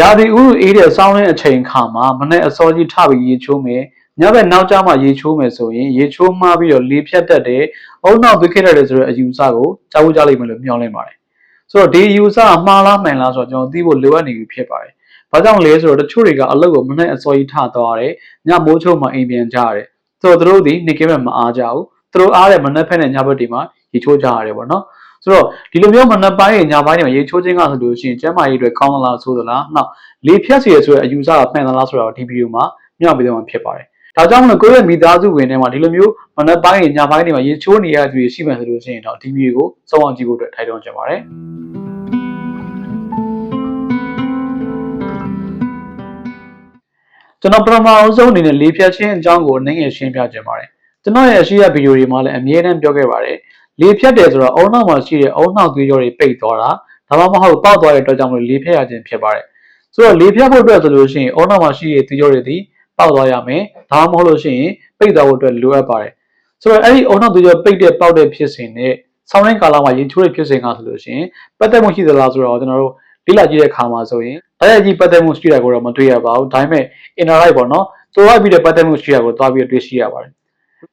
ရာသီဥတုအေးတဲ့စောင်းတဲ့အချိန်ခါမှာမနေ့အစောကြီးထပြီးရေချိုးမယ်ညဘက်နောက်ကျမှရေချိုးမယ်ဆိုရင်ရေချိုးမှားပြီးတော့လေဖြတ်တတ်တဲ့အုံနောက်သွေးခဲ့တတ်တယ်ဆိုတဲ့အယူအဆကိုကြားဖို့ကြားလိမ့်မယ်လို့မျှော်လင့်ပါတယ်ဆိုတော့ဒီအယူအဆကမှားလားမှန်လားဆိုတော့ကျွန်တော်သိဖို့လိုအပ်နေပြီဖြစ်ပါတယ်ဘာကြောင့်လဲဆိုတော့တချို့တွေကအလုပ်ကိုမနေ့အစောကြီးထသွားတယ်ညမိုးချုပ်မှအိမ်ပြန်ကြရတယ်ဆိုတော့သူတို့ဒီနေကဲမဲ့မအားကြဘူးသူတို့အားတဲ့မနေ့ဖက်နဲ့ညဘက်တွေမှာရေချိုးကြရတယ်ပေါ့နော် ဆိုတော့ဒီလိုမျိုးမနက်ပိုင်းရဲ့ညပိုင်းတွေမှာရေချိုးခြင်းကဆိုလို့ရှိရင်ကျန်းမာရေးအတွက်ကောင်းသလားဆိုသလားနောက်လေဖြတ်စီရဆိုတဲ့အယူဆကမှန်သလားဆိုတော့ဒီဗီဒီယိုမှာမျှပေးသွားမှာဖြစ်ပါတယ်။ဒါကြောင့်မလို့ကိုယ့်ရဲ့မိသားစုဝင်ထဲမှာဒီလိုမျိုးမနက်ပိုင်းရဲ့ညပိုင်းတွေမှာရေချိုးနေရတဲ့သူတွေရှိမှဆိုလို့ရှိရင်တော့ဒီဗီဒီယိုကိုစောင့်အောင်ကြည့်ဖို့အတွက်ထိုက်တွန်းချင်ပါတယ်။ကျွန်တော်ပထမအဆုံးအနေနဲ့လေဖြတ်ခြင်းအကြောင်းကိုနည်းငယ်ရှင်းပြချင်ပါတယ်။ကျွန်တော်ရဲ့အရှိရဗီဒီယိုတွေမှာလည်းအမြဲတမ်းပြောခဲ့ပါတယ်။ လေဖြတ်တယ်ဆိုတော့အုံနောက်မှာရှိတဲ့အုံနောက်သွေးကြောတွေပိတ်သွားတာဒါမှမဟုတ်ပေါက်သွားတဲ့အတွက်ကြောင့်မလို့လေဖြတ်ရခြင်းဖြစ်ပါတယ်။ဆိုတော့လေဖြတ်ဖို့အတွက်ဆိုလို့ရှိရင်အုံနောက်မှာရှိတဲ့သွေးကြောတွေဒီပေါက်သွားရမယ်။ဒါမှမဟုတ်လို့ရှိရင်ပိတ်သွားဖို့အတွက်လိုအပ်ပါတယ်။ဆိုတော့အဲ့ဒီအုံနောက်သွေးကြောပိတ်တဲ့ပေါက်တဲ့ဖြစ်စဉ်နဲ့ဆောင်းရင်းကာလမှာရင်ချိုးတဲ့ဖြစ်စဉ်ကဆိုလို့ရှိရင်ပတ်သက်မှုရှိသလားဆိုတော့ကျွန်တော်တို့လေ့လာကြည့်တဲ့အခါမှာဆိုရင်တရားကြီးပတ်သက်မှုရှိတာကိုတော့မတွေ့ရပါဘူး။ဒါပေမဲ့ inner right ပေါ့နော်။သွားပြီးတဲ့ပတ်သက်မှုရှိတာကိုသွားပြီးတွေ့ရှိရပါတယ်။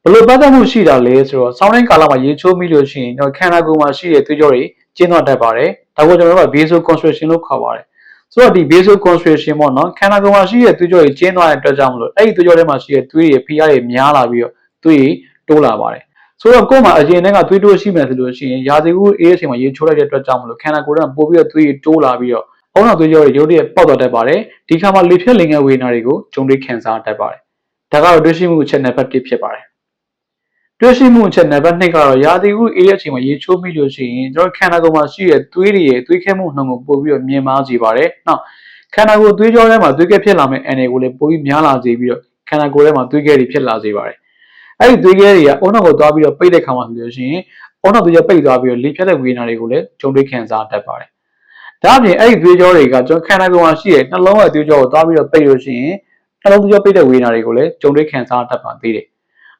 ဘယ်လိုပတ်သက်မှုရှိတာလဲဆိုတော့ဆောင်းရင်းကာလမှာရေချိုးမိလို့ရှိရင်တော့ခန္ဓာကိုယ်မှာရှိတဲ့သွေးကြောတွေကျဉ်းသွားတတ်ပါတယ်။ဒါကိုကျွန်တော်တို့က vaso constriction လို့ခေါ်ပါတယ်။ဆိုတော့ဒီ vaso constriction ပေါ့နော်ခန္ဓာကိုယ်မှာရှိတဲ့သွေးကြောတွေကျဉ်းသွားတဲ့အတွက်ကြောင့်မလို့အဲ့ဒီသွေးကြောတွေမှာရှိတဲ့သွေးတွေဖိအားတွေများလာပြီးတော့သွေးတိုးလာပါတယ်။ဆိုတော့ကိုယ်မှာအရင်တည်းကသွေးတိုးရှိမယ်ဆိုလို့ရှိရင်ရာသီဥတုအေးအချိန်မှာရေချိုးလိုက်တဲ့အတွက်ကြောင့်မလို့ခန္ဓာကိုယ်ကပို့ပြီးတော့သွေးတိုးလာပြီးတော့အုံနောက်သွေးကြောတွေရုပ်တရက်ပေါက်တော့တတ်ပါတယ်။ဒီခါမှာလေဖြတ်လင်ငယ်ဝေဒနာတွေကိုကြုံတွေ့ခံစားတတ်ပါတယ်။ဒါကတော့တွေ့ရှိမှုအချက်နံပါတ်1ဖြစ်ပါတယ်။ တွေ့ရှိမှုအချက်နံပါတ်2ကတော့ရာသီဥတုအေးတဲ့အချိန်မှာရေချိုးမိလို့ရှိရင်ကျွန်တော်ခန္ဓာကိုယ်မှာရှိတဲ့သွေးတွေရဲ့သွေးခဲမှုနှုန်းကိုပို့ပြီးတော့မြင်မာစေပါတယ်။နောက်ခန္ဓာကိုယ်သွေးကြောထဲမှာသွေးခဲဖြစ်လာမယ့်အနေကိုလည်းပိုပြီးများလာစေပြီးတော့ခန္ဓာကိုယ်ထဲမှာသွေးခဲတွေဖြစ်လာစေပါတယ်။အဲ့ဒီသွေးခဲတွေကအုံနောက်ကိုသွားပြီးတော့ပိတ်တဲ့ခါမှာဆိုလို့ရှိရင်အုံနောက်သွေးကြောပိတ်သွားပြီးတော့လေဖြတ်တဲ့ဝေဒနာတွေကိုလည်းကြုံတွေ့ခံစားတတ်ပါတယ်။ဒါအပြင်အဲ့ဒီသွေးကြောတွေကကျွန်တော်ခန္ဓာကိုယ်မှာရှိတဲ့နှလုံးရဲ့သွေးကြောကိုသွားပြီးတော့ပိတ်လို့ရှိရင်နှလုံးသွေးကြောပိတ်တဲ့ဝေဒနာတွေကိုလည်းကြုံတွေ့ခံစားတတ်ပါသေးတယ်။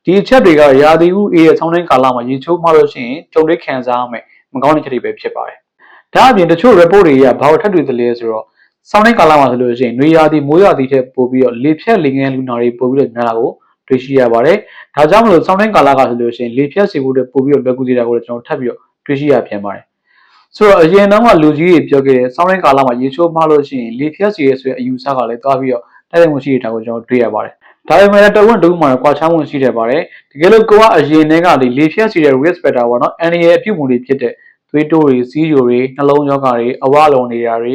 ဒီအချက်တွေကရာသီဥအေးရဲ့ဆောင်းတိုင်းကာလမှာရေချိုးမှလို့ရှိရင်ကြုံတွေ့ခံစားရမယ်မကောင်းတဲ့ချက်တွေပဲဖြစ်ပါတယ်။ဒါအပြင်တချို့ report တွေကဘာလို့ထပ်တွေ့သလဲဆိုတော့ဆောင်းတိုင်းကာလမှာဆိုလို့ရှိရင်နှွေရာသီမိုးရာသီထက်ပိုပြီးတော့လေဖြတ်လေငယ်လူနာတွေပိုပြီးတော့များတာကိုတွေ့ရှိရပါတယ်။ဒါကြောင့်မလို့ဆောင်းတိုင်းကာလကဆိုလို့ရှိရင်လေဖြတ်စေဖို့အတွက်ပိုပြီးတော့လွယ်ကူစေတာကိုလည်းကျွန်တော်ထပ်ပြီးတော့တွေ့ရှိရပြန်ပါတယ်။ဆိုတော့အရင်တော့ကလူကြီးတွေပြောခဲ့တဲ့ဆောင်းတိုင်းကာလမှာရေချိုးမှလို့ရှိရင်လေဖြတ်စေရဆိုတဲ့အယူဆကလည်းသွားပြီးတော့တိုက်ရိုက်မှုရှိတာကိုကျွန်တော်တွေ့ရပါတယ်။ ဒါပေမဲ့တဝက်တူမှာကွာခြားမှုရှိတယ်ပါတယ်။တကယ်လို့ကိုကအရင်တည်းကလေလေဖြတ်စေတဲ့ risk factor ပေါ့နော်။အန်ဒီရဲ့အပြုတ်မှုတွေဖြစ်တဲ့သွေးတိုးတွေစီးကြိုတွေနှလုံးရောဂါတွေအဝလုံနေတာတွေ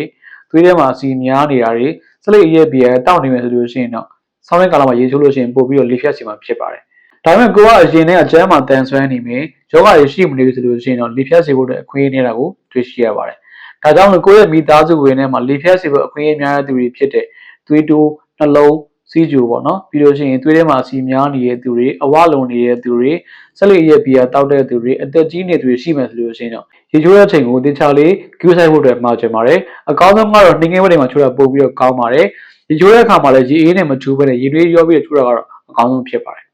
သွေးထဲမှာစီများနေတာတွေစလိတ်အရက်ဘီယာတောက်နေမယ်ဆိုလို့ရှိရင်တော့ဆောင်းတဲ့ကာလမှာရေချိုးလို့ရှိရင်ပို့ပြီးတော့လေဖြတ်စီမှာဖြစ်ပါတယ်။ဒါပေမဲ့ကိုကအရင်တည်းကကျန်းမာတန်ဆွမ်းနေမယ်ယောဂတွေရှိမနေဘူးဆိုလို့ရှိရင်တော့လေဖြတ်စီဖို့အတွက်အခွင့်အရေးနေတာကိုတွေ့ရှိရပါတယ်။ဒါကြောင့်လည်းကိုယ့်ရဲ့မိသားစုဝင်ထဲမှာလေဖြတ်စီဖို့အခွင့်အရေးများတဲ့သူတွေဖြစ်တဲ့သွေးတိုးနှလုံး စီးကြိုပေါ့နော်ပြီးလို့ရှိရင်သွေးထဲမှာစီများနေတဲ့သူတွေအဝလုံနေတဲ့သူတွေဆက်လက်ရက်ဘီယာတောက်တဲ့သူတွေအသက်ကြီးနေသူတွေရှိမှဆိုလို့ရှိရင်တော့ရေချိုးတဲ့အချိန်ကိုတင်ချလေးကျူးဆိုင်ဖို့အတွက်မှာချင်ပါတယ်အကောင်းဆုံးကတော့နှင်းငယ်ဝက်တွေမှာချိုးတာပို့ပြီးတော့ကောင်းပါတယ်ရေချိုးတဲ့အခါမှာလည်းရေအေးနဲ့မချိုးဘဲနဲ့ရေတွေးရောပြီးတော့ချိုးတာကတော့အကောင်းဆုံးဖြစ်ပါတယ်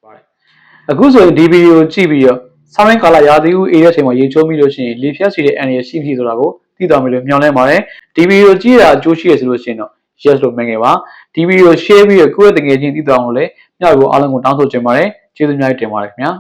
အခုဆိုရင်ဒီဗီဒီယိုကြည့်ပြီးတော့ဆောင်းရင်းကာလရာသီဥအေးတဲ့အချိန်မှာရေချိုးမိလို့ရှိရင်လေဖြတ်စီတဲ့အန်ရရှိပြီဆိုတာကိုသိသွားမယ်လို့မျှော်လင့်ပါတယ်ဒီဗီဒီယိုကြည့်တာအကျိုးရှိရဆိုလို့ရှိရင်တော့ yes လို့မှတ်ခဲ့ပါဒီဗီဒီယို share ပြီးတော့ကိုယ့်ရဲ့တငယ်ချင်းသိသွားအောင်လည်းမျှဝေဖို့အားလုံးကိုတောင်းဆိုချင်ပါတယ်ကျေးဇူးများတင်ပါတယ်ခင်ဗျာ